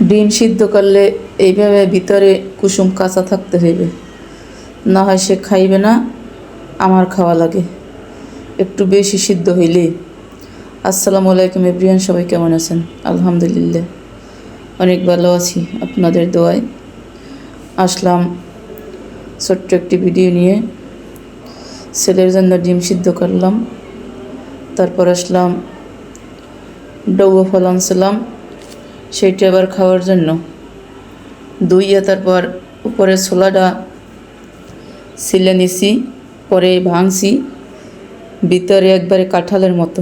ডিম সিদ্ধ করলে এইভাবে ভিতরে কুসুম কাঁচা থাকতে হইবে। না হয় সে খাইবে না, আমার খাওয়া লাগে। একটু বেশি সিদ্ধ হইলে। আসসালামু আলাইকুম এভরিয়ান সবাই কেমন আছেন? আলহামদুলিল্লাহ। অনেক ভালো আছি আপনাদের দোয়ায়। আসলাম ছোট্ট একটি ভিডিও নিয়ে। ছেলের জন্য ডিম সিদ্ধ করলাম। তারপর আসলাম ডৌবো ফল আনছিলাম। সেইটা আবার খাওয়ার জন্য। দুইয়া তারপর উপরে ছোলাটা সিলে নিছি, পরে ভাঙছি, ভিতরে একবারে কাঁঠালের মতো।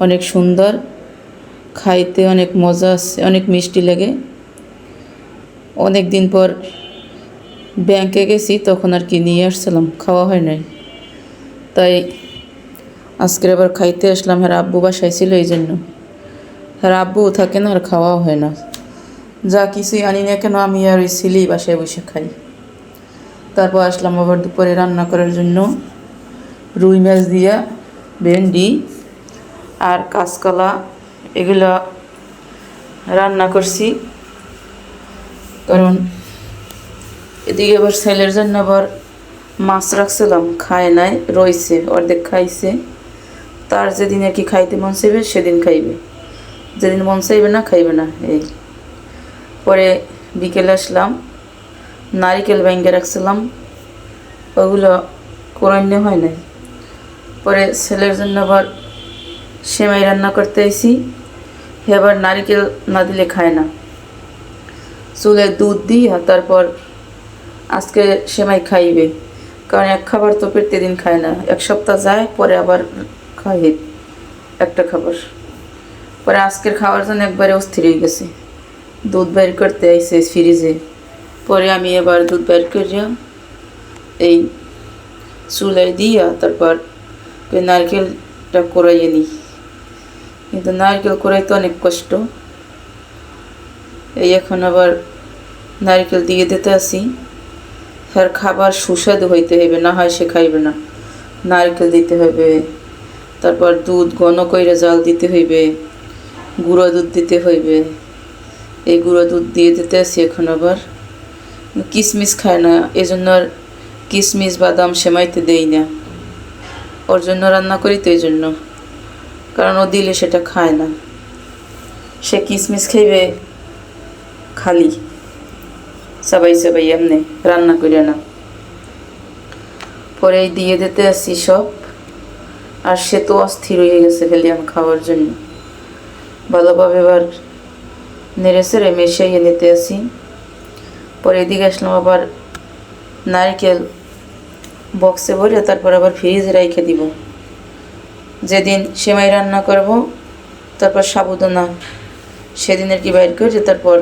অনেক সুন্দর, খাইতে অনেক মজা আছে, অনেক মিষ্টি লাগে। অনেক দিন পর ব্যাংকে গেছি, তখন আর কি নিয়ে আসছিলাম, খাওয়া হয় নাই। তাই আজকের আবার খাইতে আসলাম হ্যাঁ আব্বু বাসায় ছিল এই জন্য আর আব্বু থাকে না আর খাওয়াও হয় না। যা কিছুই আনি না কেন আমি আর ওই সিলেই বাসায় বসে খাই। তারপর আসলাম আবার দুপুরে রান্না করার জন্য। রুই মাছ দিয়া, ভেন্ডি আর কাঁচকলা, এগুলো রান্না করছি। কারণ এদিকে আবার ছেলের জন্য আবার মাছ রাখছিলাম, খায় নাই, রইছে, অর্ধেক খাইছে। তার যেদিন আর কি খাইতে মন চাইবে, সেদিন খাইবে। যেদিন মন চাইবে না, খাইবে না, এই। পরে বিকেলে আসলাম, নারিকেল ব্যাঙ্গে রাখছিলাম, ওগুলো কোরআন্য হয় নাই। পরে ছেলের জন্য আবার সেমাই রান্না করতে আইসি হে আবার নারিকেল না দিলে খায় না। চুলে দুধ দিই আর তারপর আজকে সেমাই খাইবে, কারণ এক খাবার তো প্রতিদিন খায় না। এক সপ্তাহ যায়, পরে আবার খাই একটা খাবার। পরে আজকের খাওয়ার জন্য একবারে অস্থির হয়ে গেছে। দুধ বের করতে আইসে ফ্রিজে। পরে আমি এবার দুধ বের করিয়া এই চুলাই দিয়া তারপর নারকেলটা করাইয়ে নিই। কিন্তু নারকেল করাইতে অনেক কষ্ট। এই এখন আবার নারকেল দিয়ে দিতে আসি। আর খাবার সুস্বাদু হইতে হইবে, না হয় সে খাইবে না। নারকেল দিতে হবে তারপর দুধ ঘন কইরা জাল দিতে হইবে। গুঁড়ো দুধ দিতে হইবে। এই গুঁড়ো দুধ দিয়ে দিতে আসি এখন আবার। কিশমিশ খায় না এই জন্য আর কিশমিশ বাদাম সেমাইতে দেই না। ওর জন্য রান্না করি তো এই জন্য কারণ ও দিলে সেটা খায় না। সে কিশমিশ খাইবে খালি। সবাই সবাই এমনি রান্না করে না। পরে দিয়ে দিতে আসি সব। আর সে তো অস্থির হয়ে গেছে খালি আমি খাওয়ার জন্য। ভালোভাবে এবার নেড়ে সেড়ে মিশিয়ে নিতে আসি পরে এদিকে আসলাম আবার নারকেল বক্সে ভরে তারপর আবার ফ্রিজে রেখে দিব। যেদিন সেমাই রান্না করব, তারপর সাবুদানা, সেদিনের কি বাইর করে তারপর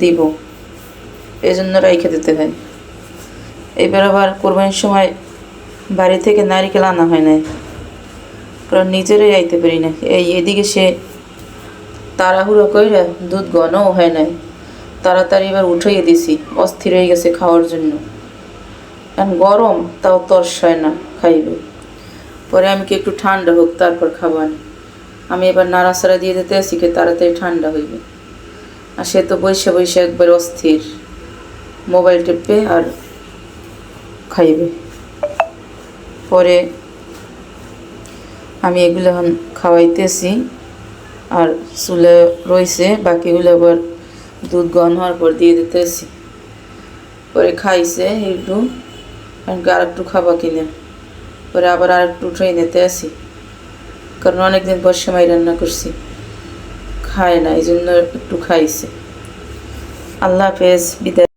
দিব। এই জন্য রাইখে দিতে হয়। এবার আবার কোরবানির সময় বাড়ি থেকে নারিকেল আনা হয় নাই। কারণ নিজেরাই আইতে পারি না। এই এদিকে সে তাড়াহুড়ো কইরা দুধ ঘনও হয় নাই। তাড়াতাড়ি এবার উঠাইয়ে দিছি, অস্থির হয়ে গেছে খাওয়ার জন্য। কারণ গরম, তাও তর্স হয় না খাইবে। পরে আমি কি একটু ঠান্ডা হোক, তারপর খাবার আমি এবার নাড়াচাড়া দিয়ে দিতে আসি কি তাড়াতাড়ি ঠান্ডা হইবে। আর সে তো বৈশা বসে একবার অস্থির। মোবাইল টিপবে আর খাইবে। পরে আমি এগুলো এখন খাওয়াইতেছি। আর চুলে রয়েছে বাকিগুলো আবার দুধ গন হওয়ার পর দিয়ে দিতেছি। পরে খাইছে একটু আর একটু খাবা কিনে? পরে আবার আর একটু উঠে নিতে আসি। কারণ অনেকদিন পর সময় রান্না করছি। খায় না এই জন্য একটু খাইছে। আল্লাহ হাফেজ, বিদায়।